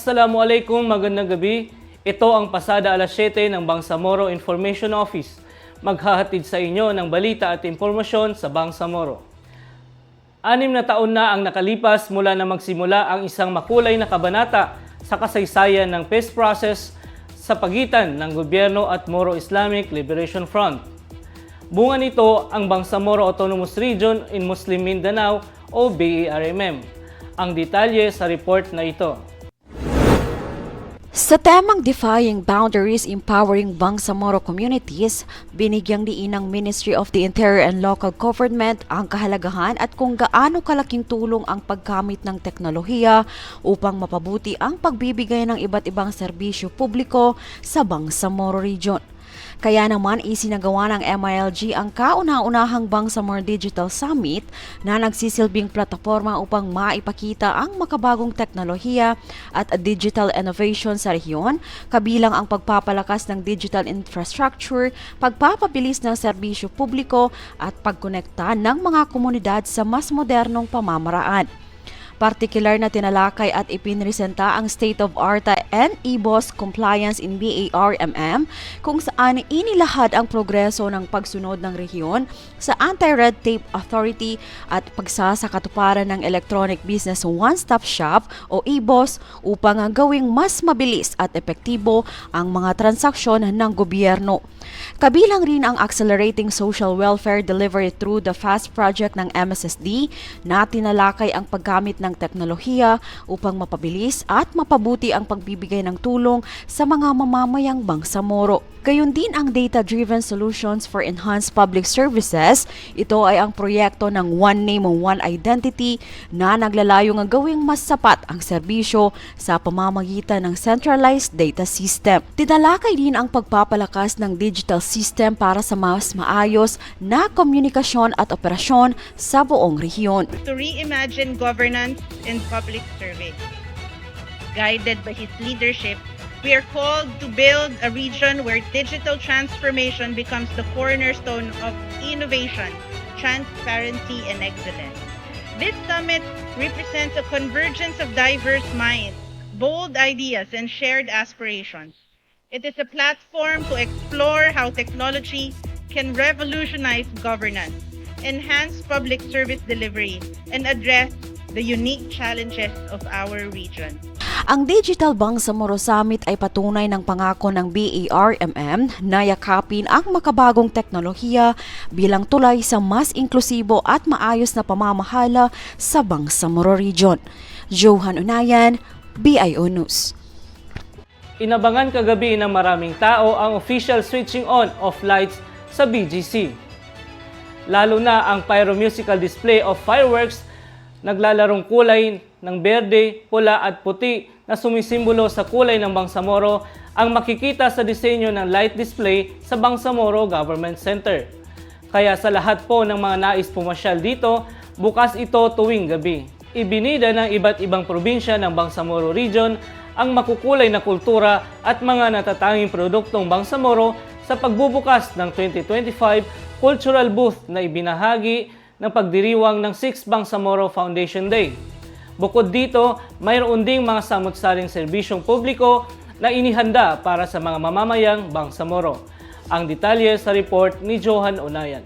Assalamualaikum, magandang gabi. Ito ang pasada alas 7 ng Bangsamoro Information Office. Maghahatid sa inyo ng balita at impormasyon sa Bangsamoro. Anim na taon na ang nakalipas mula na magsimula ang isang makulay na kabanata sa kasaysayan ng peace process sa pagitan ng gobyerno at Moro Islamic Liberation Front. Bunga nito ang Bangsamoro Autonomous Region in Muslim Mindanao o BARMM. Ang detalye sa report na ito. Sa temang Defying Boundaries Empowering Bangsamoro Communities, binigyang diin ng Ministry of the Interior and Local Government ang kahalagahan at kung gaano kalaking tulong ang paggamit ng teknolohiya upang mapabuti ang pagbibigay ng iba't ibang serbisyo publiko sa Bangsamoro Region. Kaya naman isinagawa ng MILG ang kauna-unahang Bangsamoro Digital Summit na nagsisilbing plataforma upang maipakita ang makabagong teknolohiya at digital innovation sa rehiyon, kabilang ang pagpapalakas ng digital infrastructure, pagpapabilis ng serbisyo publiko at pagkonekta ng mga komunidad sa mas modernong pamamaraan. Partikular na tinalakay at ipinresenta ang state-of-art and EBOS compliance in BARMM kung saan inilahad ang progreso ng pagsunod ng rehiyon sa Anti-Red Tape Authority at pagsasakatuparan ng Electronic Business One-Stop Shop o EBOS upang gawing mas mabilis at epektibo ang mga transaksyon ng gobyerno. Kabilang rin ang Accelerating Social Welfare Delivery through the FAST project ng MSSD na tinalakay ang paggamit ng teknolohiya upang mapabilis at mapabuti ang pagbibigay ng tulong sa mga mamamayang bangsamoro. Gayon din ang Data-Driven Solutions for Enhanced Public Services. Ito ay ang proyekto ng One Name, One Identity na naglalayong gawing mas sapat ang serbisyo sa pamamagitan ng centralized data system. Tinalakay din ang pagpapalakas ng digital system para sa mas maayos na komunikasyon at operasyon sa buong rehiyon. to reimagine governance and public service. Guided by his leadership, we are called to build a region where digital transformation becomes the cornerstone of innovation, transparency, and excellence. This summit represents a convergence of diverse minds, bold ideas, and shared aspirations. It is a platform to explore how technology can revolutionize governance, enhance public service delivery, and address the unique challenges of our region. Ang Digital Bangsamoro Summit ay patunay ng pangako ng BARMM na yakapin ang makabagong teknolohiya bilang tulay sa mas inklusibo at maayos na pamamahala sa Bangsamoro Region. Johan Unayan, BIO News. Inabangan kagabi ng maraming tao ang official switching on of lights sa BGC. Lalo na ang pyromusical display of fireworks naglalarong kulay ng berde, pula at puti na sumisimbolo sa kulay ng Bangsamoro ang makikita sa disenyo ng light display sa Bangsamoro Government Center. Kaya sa lahat po ng mga nais pumasyal dito, bukas ito tuwing gabi. Ibinida ng iba't ibang probinsya ng Bangsamoro Region ang makukulay na kultura at mga natatanging produktong Bangsamoro sa pagbubukas ng 2025 Cultural Booth na ibinahagi ng pagdiriwang ng 6 Bangsamoro Foundation Day. Bukod dito, mayroon ding mga samot-saring serbisyong publiko na inihanda para sa mga mamamayang Bangsamoro. Ang detalye sa report ni Johan Onayan.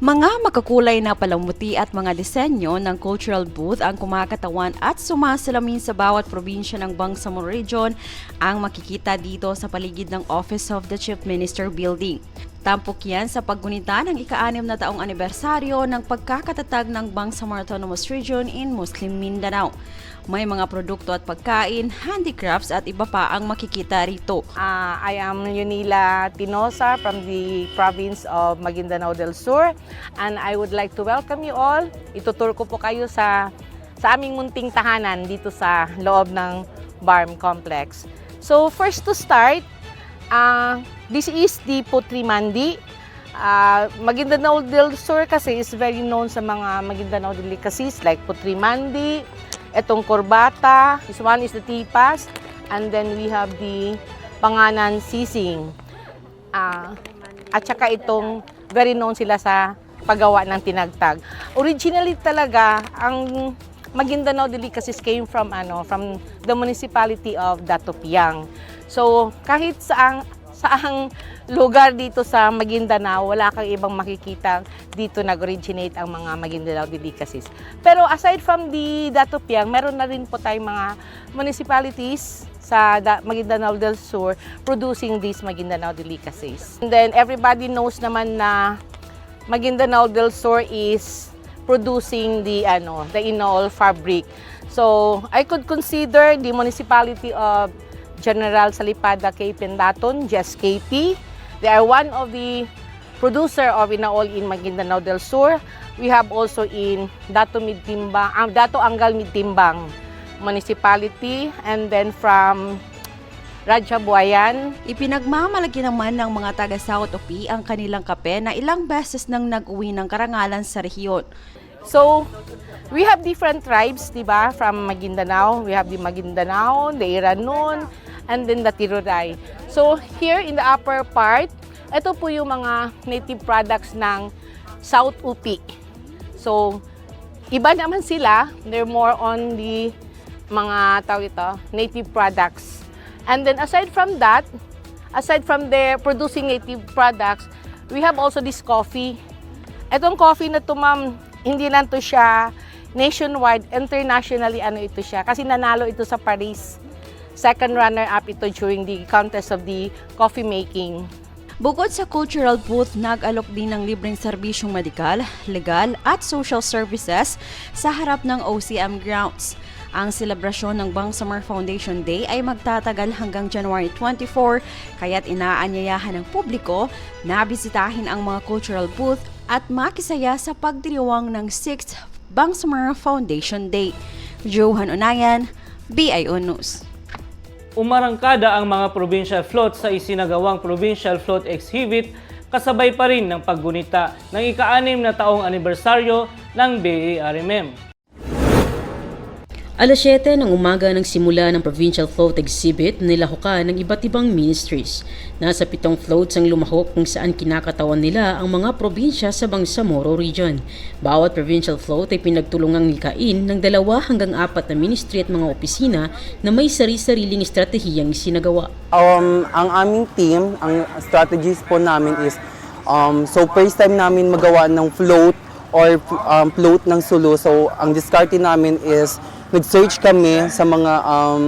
Mga makakulay na palamuti at mga disenyo ng cultural booth ang kumakatawan at sumasalamin sa bawat probinsya ng Bangsamoro Region ang makikita dito sa paligid ng Office of the Chief Minister Building. Tampok yan sa paggunita ng ika-anim na taong anibersaryo ng pagkakatatag ng Bangsamoro Autonomous Region in Muslim Mindanao. May mga produkto at pagkain, handicrafts at iba pa ang makikita rito. Uh, I am Yunila Tinosa from the province of Maguindanao del Sur and I would like to welcome you all. Itutur ko po kayo sa sa aming munting tahanan dito sa loob ng BARM complex. So first to start, uh, this is the Putri Mandi. Uh, Maguindanao del Sur kasi is very known sa mga Maguindanao delicacies like Putri Mandi, etong korbata, this one is the tipas, and then we have the panganan sising. Ah, at saka itong very known sila sa paggawa ng tinagtag. Originally talaga, ang Maguindanao delicacies came from ano from the municipality of Datopiang. So kahit saang saang lugar dito sa Maguindanao, wala kang ibang makikita dito nag-originate ang mga Maguindanao delicacies. Pero aside from the Datopiang, meron na rin po tayong mga municipalities sa Da- Maguindanao del Sur producing these Maguindanao delicacies. And then everybody knows naman na Maguindanao del Sur is producing the ano, the Inol fabric. So, I could consider the municipality of General Salipada K. Pendaton, Just KP. They are one of the producer of Inaol in Maguindanao del Sur. We have also in Dato Midtimbang, um, Dato Angal Midtimbang municipality and then from Raja Buayan, Ipinagmamalaki naman ng mga taga South Opi ang kanilang kape na ilang beses nang nag-uwi ng karangalan sa rehiyon. So, we have different tribes, di ba? From Maguindanao, we have the Maguindanao, the Iranon, and then the Tiruray. So, here in the upper part, ito po yung mga native products ng South Upi. So, iba naman sila. They're more on the mga tawag ito, native products. And then aside from that, aside from their producing native products, we have also this coffee. Etong coffee na to, ma'am, hindi lang to siya nationwide, internationally ano ito siya. Kasi nanalo ito sa Paris. Second runner-up ito during the contest of the coffee making. Bukod sa cultural booth, nag-alok din ng libreng serbisyong medikal, legal at social services sa harap ng OCM grounds. Ang selebrasyon ng Bangsamoro Foundation Day ay magtatagal hanggang January 24, kaya't inaanyayahan ng publiko na bisitahin ang mga cultural booth at makisaya sa pagdiriwang ng 6th Bangsamoro Foundation Day. Johan Unayan, BIO News. Umarangkada ang mga provincial float sa isinagawang Provincial Float Exhibit kasabay pa rin ng paggunita ng ika-anim na taong anibersaryo ng BARMM. Alas 7 ng umaga ng simula ng Provincial Float Exhibit nilahukan ng iba't ibang ministries. Nasa pitong floats ang lumahok kung saan kinakatawan nila ang mga probinsya sa Bangsamoro Region. Bawat provincial float ay pinagtulungang nikain ng dalawa hanggang apat na ministry at mga opisina na may sari-sariling estratehiyang sinagawa. Um, ang aming team, ang strategies po namin is, um, so first time namin magawa ng float or um, float ng Sulu. So ang discarte namin is, nag-search kami sa mga um,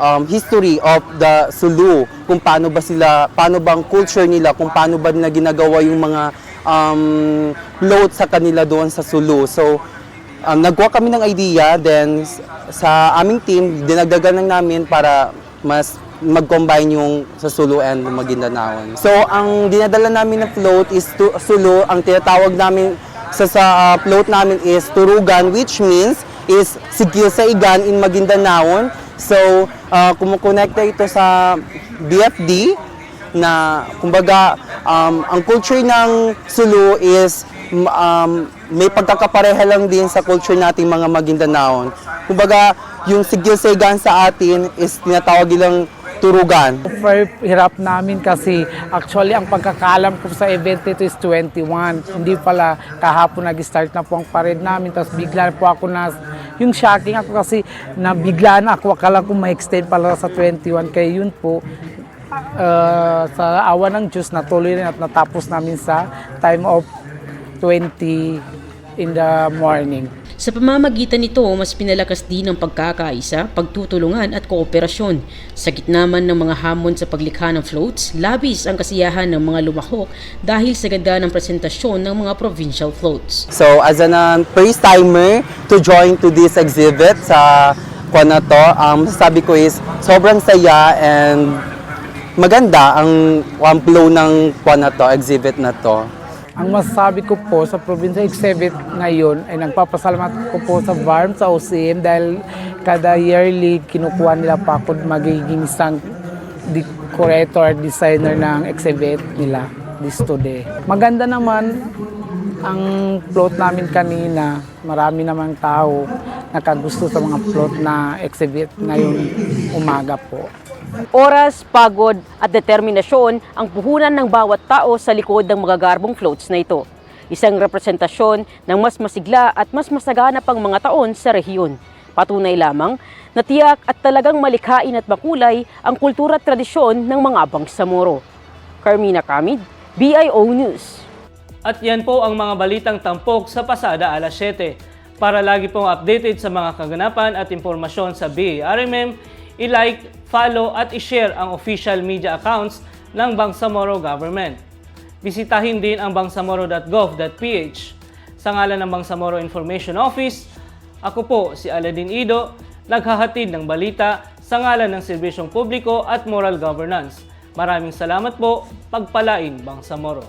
um, history of the Sulu, kung paano ba sila, paano ba ang culture nila, kung paano ba nila ginagawa yung mga um, float sa kanila doon sa Sulu. So, um, nagkuha kami ng idea, then sa aming team, dinagdagan lang namin para mas mag-combine yung sa Sulu and Maguindanao. So, ang dinadala namin na float is to, Sulu, ang tinatawag namin sa, sa uh, float namin is Turugan, which means is sigil sa igan in Maguindanao. So, uh, kumukonekta ito sa BFD na kumbaga um, ang culture ng Sulu is um, may pagkakapareha lang din sa culture nating mga Maguindanaon. Kumbaga yung sigil sa igan sa atin is tinatawag nilang turugan. Hirap namin kasi actually ang pagkakalam ko sa event nito is 21. Hindi pala kahapon nag-start na po ang parade namin tapos bigla po ako na yung shocking ako kasi na bigla na ako akala ko ma-extend pala sa 21 kaya yun po uh, sa awa ng Diyos natuloy rin at natapos namin sa time of 20 in the morning. Sa pamamagitan nito, mas pinalakas din ang pagkakaisa, pagtutulungan at kooperasyon. Sa gitna man ng mga hamon sa paglikha ng floats, labis ang kasiyahan ng mga lumahok dahil sa ganda ng presentasyon ng mga provincial floats. So as an um, first timer to join to this exhibit sa kuwan na to, um, sabi ko is sobrang saya and maganda ang ang flow ng kuwan na to, exhibit na to. Ang masasabi ko po sa probinsya exhibit ngayon ay nagpapasalamat ko po sa VARM, sa OCM dahil kada yearly kinukuha nila pa ako magiging isang decorator, designer ng exhibit nila this today. Maganda naman ang float namin kanina. Marami namang tao nakagusto sa mga float na exhibit ngayong umaga po. Oras, pagod at determinasyon ang puhunan ng bawat tao sa likod ng mga garbong floats na ito. isang representasyon ng mas masigla at mas masagana pang mga taon sa rehiyon. Patunay lamang na tiyak at talagang malikhain at makulay ang kultura at tradisyon ng mga Bangsamoro. Carmina Kamid, BIO News. At yan po ang mga balitang tampok sa pasada alas 7. Para lagi pong updated sa mga kaganapan at impormasyon sa BARMM, i-like, follow at i-share ang official media accounts ng Bangsamoro Government. Bisitahin din ang bangsamoro.gov.ph. Sa ngalan ng Bangsamoro Information Office, ako po si Aladin Ido, naghahatid ng balita sa ngalan ng serbisyong publiko at moral governance. Maraming salamat po, pagpalain Bangsamoro.